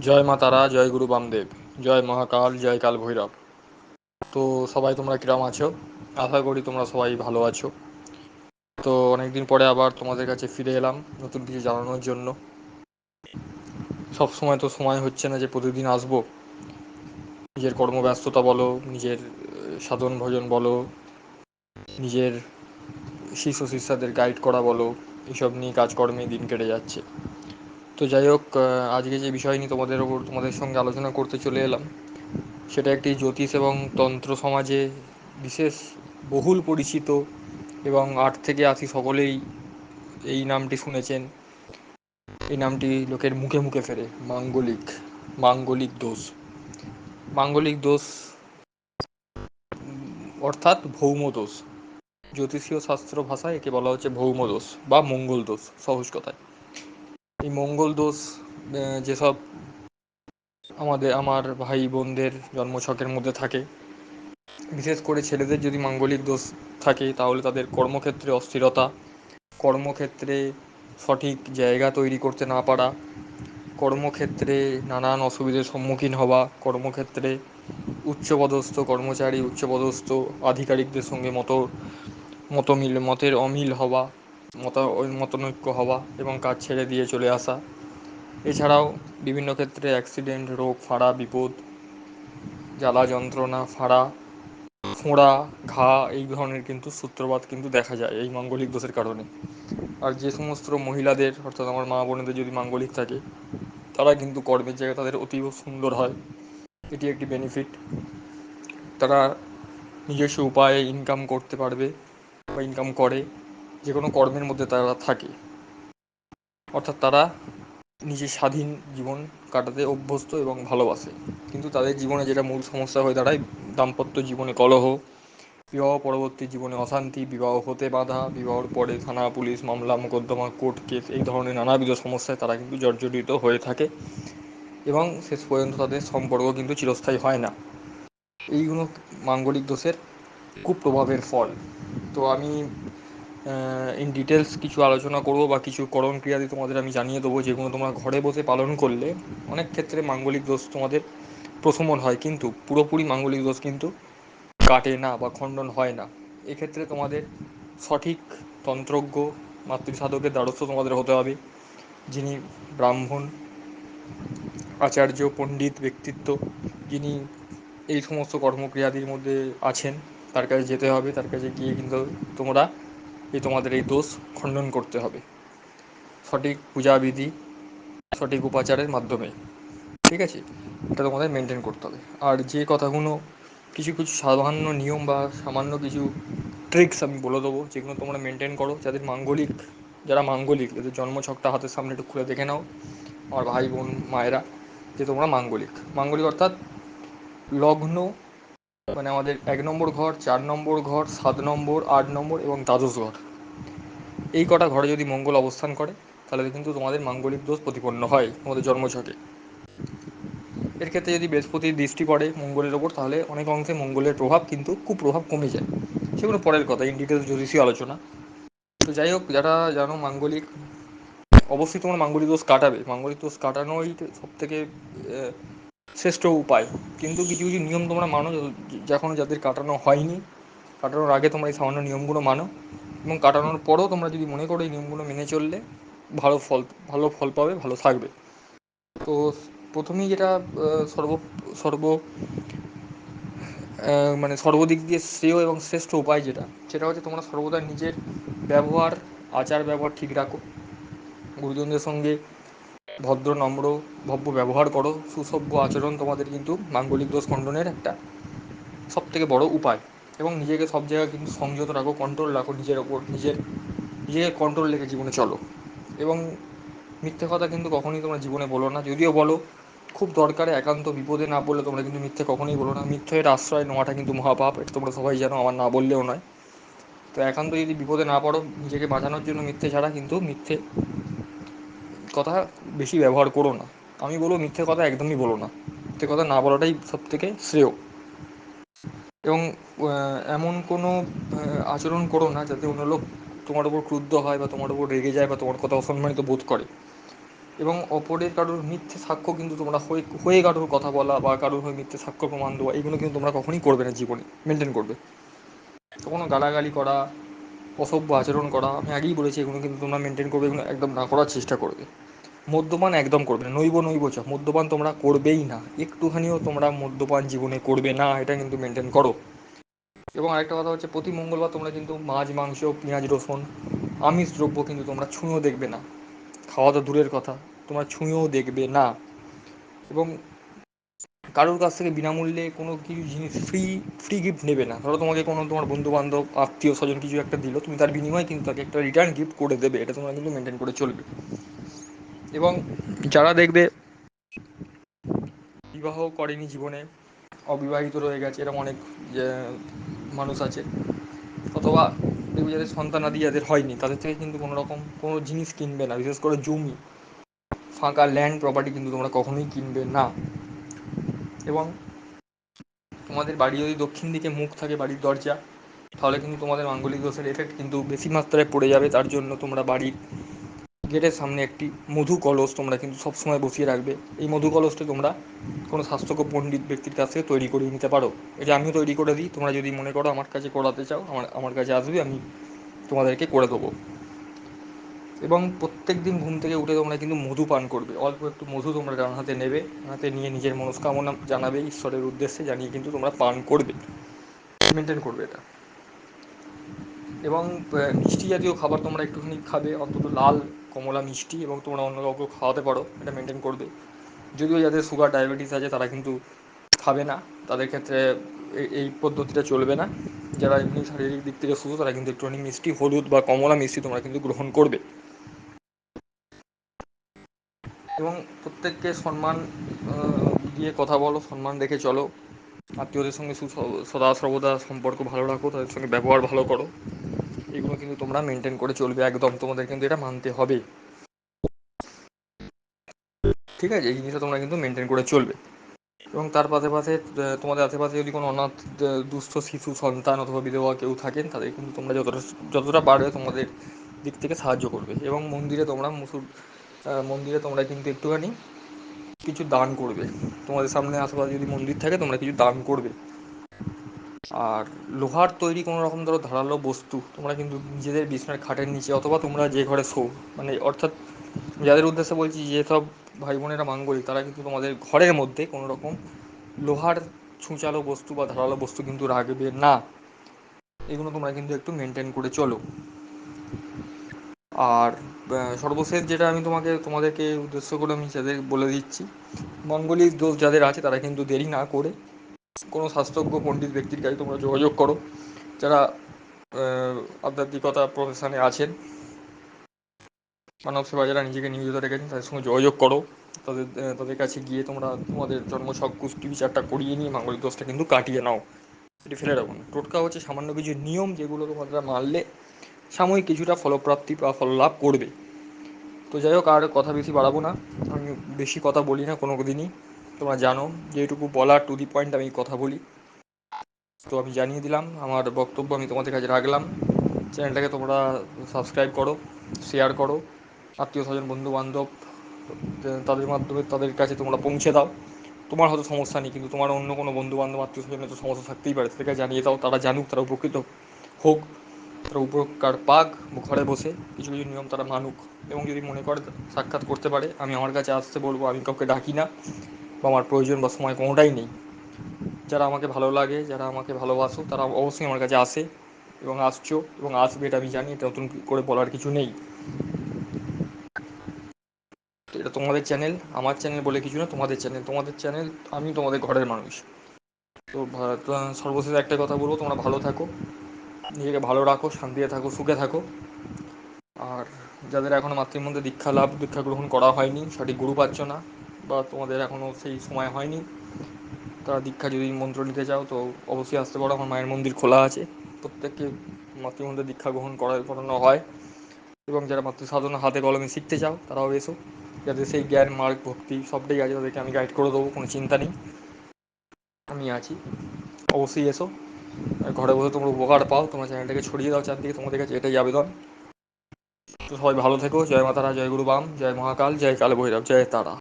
জয় মা তারা, জয় গুরু বামদেব, জয় মহাকাল, জয় কাল ভৈরব। তো সবাই তোমরা কিরম আছো? আশা করি তোমরা সবাই ভালো আছো। তো অনেকদিন পরে আবার তোমাদের কাছে ফিরে এলাম নতুন কিছু জানানোর জন্য। সব সময় তো সময় হচ্ছে না যে প্রতিদিন আসব। নিজের কর্মব্যস্ততা বলো, নিজের সাধন ভজন বলো, নিজের শিষ্য শিষ্যাদের গাইড করা বলো, এসব নিয়ে কাজকর্মে দিন কেটে যাচ্ছে। তো যাই হোক আজকে যে বিষয় নিয়ে তোমাদের ওপর তোমাদের সঙ্গে আলোচনা করতে চলে এলাম, সেটা একটি জ্যোতিষ এবং তন্ত্র সমাজে বিশেষ বহুল পরিচিত এবং আট থেকে আশি সকলেই এই নামটি শুনেছেন। এই নামটি লোকের মুখে মুখে ফেরে, মাঙ্গলিক মাঙ্গলিক দোষ। মাঙ্গলিক দোষ অর্থাৎ ভৌম দোষ। জ্যোতিষীয় শাস্ত্র ভাষায় একে বলা হচ্ছে ভৌম দোষ বা মঙ্গল দোষ, সহজ কথায়। এই মঙ্গল দোষ যেসব আমাদের, আমার ভাই বোনদের জন্মছকের মধ্যে থাকে, বিশেষ করে ছেলেদের যদি মাঙ্গলিক দোষ থাকে, তাহলে তাদের কর্মক্ষেত্রে অস্থিরতা, কর্মক্ষেত্রে সঠিক জায়গা তৈরি করতে না পারা, কর্মক্ষেত্রে নানান অসুবিধার সম্মুখীন হওয়া, কর্মক্ষেত্রে উচ্চপদস্থ কর্মচারী, উচ্চপদস্থ আধিকারিকদের সঙ্গে মত মত মিল মতের অমিল হওয়া মত মতনৈক্য হওয়া এবং কাজ ছেড়ে দিয়ে চলে আসা। এছাড়াও বিভিন্ন ক্ষেত্রে অ্যাক্সিডেন্ট রোগ, ফাঁড়া, বিপদ, জ্বালা যন্ত্রণা, ফাঁড়া, ফোঁড়া, ঘা, এই ধরনের কিন্তু সূত্রপাত কিন্তু দেখা যায় এই মাঙ্গলিক দোষের কারণে। আর যে সমস্ত মহিলাদের, অর্থাৎ আমার মা বোনেদের যদি মাঙ্গলিক থাকে, তারা কিন্তু কর্মের জায়গায় তাদের অতীব সুন্দর হয়। এটি একটি বেনিফিট তারা নিজস্ব উপায়ে ইনকাম করতে পারবে বা ইনকাম করে। যে কোনো কর্মের মধ্যে তারা থাকে। অর্থাৎ তারা নিজের স্বাধীন জীবন কাটাতে অভ্যস্ত এবং ভালোবাসে। কিন্তু তাদের জীবনে যেটা মূল সমস্যা হয়ে দাঁড়ায়, দাম্পত্য জীবনে কলহ, বিবাহ পরবর্তী জীবনে অশান্তি, বিবাহ হতে বাধা, বিবাহর পরে থানা, পুলিশ, মামলা, মোকদ্দমা, কোর্ট কেস, এই ধরনের নানাবিধ সমস্যায় তারা কিন্তু জর্জরিত হয়ে থাকে এবং শেষ পর্যন্ত তাদের সম্পর্ক কিন্তু চিরস্থায়ী হয় না। এইগুলো মাঙ্গলিক দোষের কুপ্রভাবের ফল। তো আমি ইন ডিটেলস কিছু আলোচনা করব বা কিছু করণ ক্রিয়াদি তোমাদের আমি জানিয়ে দেবো, যেগুলো তোমরা ঘরে বসে পালন করলে অনেক ক্ষেত্রে মাঙ্গলিক দোষ তোমাদের প্রশমন হয়, কিন্তু পুরোপুরি মাঙ্গলিক দোষ কিন্তু কাটে না বা খণ্ডন হয় না। এক্ষেত্রে তোমাদের সঠিক তন্ত্রজ্ঞ মাতৃসাধকের দ্বারস্থ তোমাদের হতে হবে, যিনি ব্রাহ্মণ, আচার্য, পণ্ডিত, ব্যক্তিত্ব, যিনি এই সমস্ত কর্মক্রিয়াদির মধ্যে আছেন, তার কাছে যেতে হবে, তার কাছে গিয়ে কিন্তু তোমরা এই তোমাদের এই দোষ খণ্ডন করতে হবে। সঠিক পূজাবিধি, সঠিক উপাচারের মাধ্যমে। ঠিক আছে? এটা তোমাদের মেনটেন করতে হবে। আর যে কথাগুলো কিছু কিছু সামান্য নিয়ম বা সামান্য কিছু ট্রিক্স আমি বলে দেবো, যেগুলো তোমরা মেনটেন করো, যাদের মাঙ্গলিক, যারা মাঙ্গলিক, যাদের জন্মছকটা হাতের সামনে একটু খুলে দেখে নাও, আমার ভাই বোন, মায়েরা, যে তোমরা মাঙ্গলিক। মাঙ্গলিক অর্থাৎ লগ্ন মানে আমাদের এক নম্বর ঘর, চার নম্বর ঘর, সাত নম্বর, আট নম্বর এবং দ্বাদশ ঘর। এই কটা ঘরে যদি মঙ্গল অবস্থান করে, তাহলে কিন্তু তোমাদের মাঙ্গলিক দোষ প্রতিপন্ন হয় তোমাদের জন্মছকে। এর ক্ষেত্রে যদি বৃহস্পতির দৃষ্টি পড়ে মঙ্গলের ওপর, তাহলে অনেক অংশে মঙ্গলের প্রভাব কিন্তু খুব প্রভাব কমে যায়। সেগুলো পরের কথা ইন ডিটেলস জ্যোতিষী আলোচনা। তো যাই হোক, যারা জানো মাঙ্গলিক, অবশ্যই তোমার মাঙ্গলিক দোষ কাটাবে। মাঙ্গলিক দোষ কাটানোই সব থেকে শ্রেষ্ঠ উপায়। কিন্তু কিছু কিছু নিয়ম তোমরা মানো যখন যাদের কাটানো হয়নি। কাটানোর আগে তোমরা এই সামান্য নিয়মগুলো মানো। এবং কাটানোর পরেও তোমরা যদি মনে করো এই নিয়মগুলো মেনে চললে, ভালো ফল ভালো ফল পাবে, ভালো থাকবে। তো প্রথমেই যেটা সর্ব সর্ব মানে সর্বদিক দিয়ে শ্রেয় এবং শ্রেষ্ঠ উপায় যেটা, সেটা হচ্ছে তোমরা সর্বদা নিজের ব্যবহার আচার ব্যবহার ঠিক রাখো। গুরুজনদের সঙ্গে ভদ্র, নম্র, ভব্য ব্যবহার করো। সুসভ্য আচরণ তোমাদের কিন্তু মাঙ্গলিক দোষ খণ্ডনের একটা সব থেকে বড় উপায়। এবং নিজেকে সব জায়গায় কিন্তু সংযত রাখো কন্ট্রোল রাখো নিজের ওপর, নিজের, নিজেকে কন্ট্রোল রেখে জীবনে চলো। এবং মিথ্যে কথা কিন্তু কখনোই তোমরা জীবনে বলো না। যদিও বলো, খুব দরকারে একান্ত বিপদে না বললে তোমরা কিন্তু মিথ্যে কখনোই বলো না। মিথ্যের আশ্রয় নেওয়াটা কিন্তু মহাপাপ, এটা তোমরা সবাই জানো, আমার না বললেও নয়। তো একান্ত যদি বিপদে না পড়ো, নিজেকে বাঁচানোর জন্য মিথ্যে ছাড়া কিন্তু মিথ্যে কথা বেশি ব্যবহার করো না। আমি বলব মিথ্যে কথা একদমই বলো না। মিথ্যে কথা না বলাটাই সব থেকে শ্রেয়। এবং এমন কোনো আচরণ করো না যাতে অন্য লোক তোমার ওপর ক্রুদ্ধ হয় বা তোমার ওপর রেগে যায় বা তোমার কথা অসম্মানিত বোধ করে। এবং অপরের কারোর মিথ্যে সাক্ষ্য কিন্তু তোমরা হয়ে হয়ে কারোর কথা বলা বা কারোর হয়ে মিথ্যে সাক্ষ্য প্রমাণ দেওয়া, এগুলো কিন্তু তোমরা কখনোই করবে না জীবনে। মেনটেন করবে। কোনো গালাগালি করা অসভ্য আচরণ করা, আমি আগেই বলেছি এগুলো কিন্তু তোমরা মেনটেন করবে, এগুলো একদম না করার চেষ্টা করবে। মদ্যপান একদম করবে না, নৈব নৈব চ, মদ্যপান তোমরা করবেই না, একটুখানিও তোমরা মদ্যপান জীবনে করবে না, এটা কিন্তু মেনটেন করো। এবং আরেকটা কথা হচ্ছে, প্রতি মঙ্গলবার তোমরা কিন্তু মাছ, মাংস, পেঁয়াজ, রসুন, আমিষ দ্রব্য কিন্তু তোমরা ছুঁয়েও দেখবে না। খাওয়া তো দূরের কথা, তোমরা ছুঁয়েও দেখবে না। এবং কারোর কাছ থেকে বিনামূল্যে কোনো কিছু জিনিস ফ্রি ফ্রি গিফট নেবে না। ধরো তোমাকে কোনো তোমার বন্ধু বান্ধব আত্মীয় স্বজন কিছু একটা দিল, তুমি তার বিনিময়ে কিন্তু তাকে একটা রিটার্ন গিফট করে দেবে। এটা তোমরা কিন্তু মেনটেন করে চলবে। এবং যারা দেখবে বিবাহ করেনি জীবনে, অবিবাহিত রয়ে গেছে, এরকম অনেক মানুষ আছে, অথবা দেখবে যাদের সন্তানাদি যাদের হয়নি, তাদের থেকে কিন্তু কোনো রকম কোনো জিনিস কিনবে না। বিশেষ করে জমি, ফাঁকা ল্যান্ড প্রপার্টি কিন্তু তোমরা কখনোই কিনবে না। এবং তোমাদের বাড়ি যদি দক্ষিণ দিকে মুখ থাকে বাড়ির দরজা, তাহলে কিন্তু তোমাদের মাঙ্গলিক দোষের এফেক্ট কিন্তু বেশি মাত্রায় পড়ে যাবে। তার জন্য তোমরা বাড়ির গেটের সামনে একটি মধু কলস তোমরা কিন্তু সবসময় বসিয়ে রাখবে। এই মধু কলসটি তোমরা কোনো স্বাস্থ্যজ্ঞ পণ্ডিত ব্যক্তির কাছ থেকে তৈরি করে নিতে পারো। এটা আমিও তৈরি করে দিই। তোমরা যদি মনে করো আমার কাছে করাতে চাও, আমার আমার কাছে আসবে, আমি তোমাদেরকে করে দেবো। এবং প্রত্যেক দিন ঘুম থেকে উঠে তোমরা কিন্তু মধু পান করবে। অল্প একটু মধু তোমরা ডান হাতে নেবে হাতে নিয়ে নিজের মনস্কামনা জানাবে, ঈশ্বরের উদ্দেশ্যে জানিয়ে কিন্তু তোমরা পান করবে। মেনটেন করবে এটা। এবং মিষ্টি জাতীয় খাবার তোমরা একটুখানি খাবে, অন্তত লাল, কমলা মিষ্টি এবং তোমরা অন্য কাউকে খাওয়াতে পারো, এটা মেনটেন করবে। যদিও যাদের সুগার ডায়াবেটিস আছে, তারা কিন্তু খাবে না। তাদের ক্ষেত্রে এই পদ্ধতিটা চলবে না। যারা এমনি শারীরিক দিক থেকে সুস্থ, তারা কিন্তু একটুখানি মিষ্টি, হলুদ বা কমলা মিষ্টি তোমরা কিন্তু গ্রহণ করবে। এবং প্রত্যেককে সম্মান দিয়ে কথা বলো, সম্মান রেখে চলো। আত্মীয়দের সঙ্গে সদা সর্বদা সম্পর্ক ভালো রাখো, তাদের সঙ্গে ব্যবহার ভালো করো। এগুলো কিন্তু তোমরা মেনটেন করে চলবে একদম, তোমাদের কিন্তু এটা মানতে হবে। ঠিক আছে, এই জিনিসটা তোমরা কিন্তু মেনটেন করে চলবে। এবং তার পাশে পাশে তোমাদের আশেপাশে যদি কোনো অনাথ দুস্থ শিশু, সন্তান অথবা বিধবা কেউ থাকেন, তাদের কিন্তু তোমরা যতটা যতটা পারবে তোমাদের দিক থেকে সাহায্য করবে। এবং মন্দিরে তোমরা মুসুর মন্দিরে তোমরা কিন্তু একটুখানি কিছু দান করবে। তোমাদের সামনে আশেপাশে যদি মন্দির থাকে, তোমরা কিছু দান করবে। আর লোহার তৈরি কোনো রকম ধরো ধারালো বস্তু, তোমরা কিন্তু নিজেদের বিছনার খাটের নিচে অথবা তোমরা যে ঘরে শো মানে অর্থাৎ যাদের উদ্দেশ্যে বলছি যেসব ভাই বোনেরা মাঙ্গলিক, তারা কিন্তু তোমাদের ঘরের মধ্যে কোনো রকম লোহার ছুঁচালো বস্তু বা ধারালো বস্তু কিন্তু রাখবে না। এগুলো তোমরা কিন্তু একটু মেনটেন করে চলো। আর সর্বশেষ যেটা আমি তোমাকে, তোমাদেরকে উদ্দেশ্য করে আমি যাদের বলে দিচ্ছি মঙ্গলিক দোষ যাদের আছে তারা কিন্তু দেরি না করে কোনো স্বাস্থ্যজ্ঞ পণ্ডিত ব্যক্তির কাছে তোমরা যোগাযোগ করো, যারা আধ্যাত্মিকতা প্রফেশনে আছেন, মানব সেবা যারা নিজেকে নিয়োজিত রেখেছেন তাদের সঙ্গে যোগাযোগ করো, তাদের তাদের কাছে গিয়ে তোমরা তোমাদের জন্ম সব কুষ্টি বিচারটা করিয়ে নিয়ে মাঙ্গলিক দোষটা কিন্তু কাটিয়ে নাও, এটি ফেলে রাখুন টোটকা হচ্ছে সামান্য কিছু নিয়ম যেগুলো তোমরা মানলে সাময়িক কিছুটা ফলপ্রাপ্তি বা ফললাভ করবে। তো যাই হোক, আর কথা বেশি বাড়াবো না। আমি বেশি কথা বলি না কোনো দিনই। তোমরা জানো, যেটুকু বলার টু দি পয়েন্ট আমি কথা বলি। তো আমি জানিয়ে দিলাম, আমার বক্তব্য আমি তোমাদের কাছে রাখলাম। চ্যানেলটাকে তোমরা সাবস্ক্রাইব করো শেয়ার করো। আত্মীয় স্বজন বন্ধু বান্ধব তাদের মাধ্যমে তাদের কাছে তোমরা পৌঁছে দাও। তোমার হয়তো সমস্যা নেই, কিন্তু তোমার অন্য কোনো বন্ধু বান্ধব আত্মীয় স্বজনের তো সমস্যা থাকতেই পারে। তাদেরকে জানিয়ে দাও, তারা জানুক, তারা উপকৃত হোক। তারা উপকার পাক ঘরে বসে কিছু কিছু নিয়ম তারা মানুক। এবং যদি মনে করে সাক্ষাৎ করতে পারে, আমি আমার কাছে আসতে বলব, আমি কাউকে ডাকি না বা আমার প্রয়োজন বা সময় কোনোটাই নেই। যারা আমাকে ভালো লাগে, যারা আমাকে ভালোবাসো, তারা অবশ্যই আমার কাছে আসে এবং আসছো এবং আসবে এটা আমি জানি, এটা নতুন করে বলার কিছু নেই। এটা তোমাদের চ্যানেল, আমার চ্যানেল বলে কিছু না, তোমাদের চ্যানেল। তোমাদের চ্যানেল, আমি তোমাদের ঘরের মানুষ। তো সর্বশেষ একটা কথা বলব, তোমরা ভালো থাকো। নিজেকে ভালো রাখো, শান্তিতে থাকো, সুখে থাকো। আর যাদের এখনও মাতৃমন্ত্রে দীক্ষা লাভ, দীক্ষা গ্রহণ করা হয়নি, সঠিক গুরু পাচ্ছ না বা তোমাদের এখনও সেই সময় হয়নি, তারা দীক্ষা যদি মন্ত্র নিতে চাও, তো অবশ্যই আসতে পারো। আমার মায়ের মন্দির খোলা আছে। প্রত্যেককে মাতৃমন্ত্রে দীক্ষা গ্রহণ করা করানো হয়। এবং যারা মাতৃ সাধনা হাতে কলমে শিখতে চাও, তারাও এসো। যাদের সেই জ্ঞান, মার্গ, ভক্তি সবটাই আছে, তাদেরকে আমি গাইড করে দেবো, কোনো চিন্তা নেই। আমি আছি। অবশ্যই এসো। ঘরে বসে তোমরা উপকার পাও, তোমার চ্যানেলটাকে ছড়িয়ে দাও চারদিকে, তোমাদের কাছে এটাই আবেদন। তো সবাই ভালো থেকো, জয় মাতারা, জয় গুরু বাম জয় মহাকাল, জয় কাল ভৈরব জয় তারা।